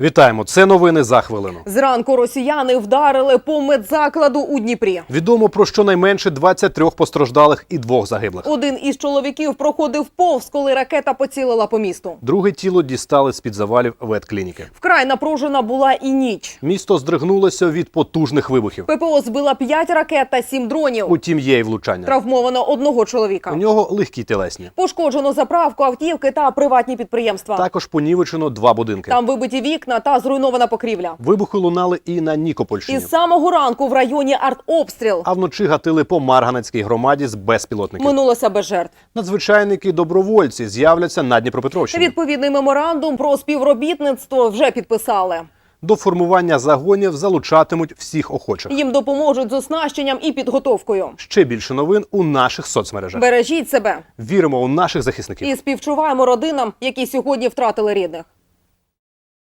Вітаємо! Це новини за хвилину. Зранку росіяни вдарили по медзакладу у Дніпрі. Відомо про щонайменше 23 постраждалих і двох загиблих. Один із чоловіків проходив повз, коли ракета поцілила по місту. Друге тіло дістали з під завалів ветклініки. Вкрай напружена була і ніч. Місто здригнулося від потужних вибухів. ППО збила 5 ракет та 7 дронів. Утім, є й влучання. Травмовано одного чоловіка. У нього легкі телесні. Пошкоджено заправку, автівки та приватні підприємства. Також понівечено два будинки. Там вибиті вікна та зруйнована покрівля. Вибухи лунали і на Нікопольщині. Із самого ранку в районі артобстріл. А вночі гатили по Марганецькій громаді з безпілотників. Минулося без жертв. Надзвичайники добровольці з'являться на Дніпропетровщині. Відповідний меморандум про співробітництво вже підписали. До формування загонів залучатимуть всіх охочих. Їм допоможуть з оснащенням і підготовкою. Ще більше новин у наших соцмережах. Бережіть себе Віримо у наших захисників. і співчуваємо родинам, які сьогодні втратили рідних.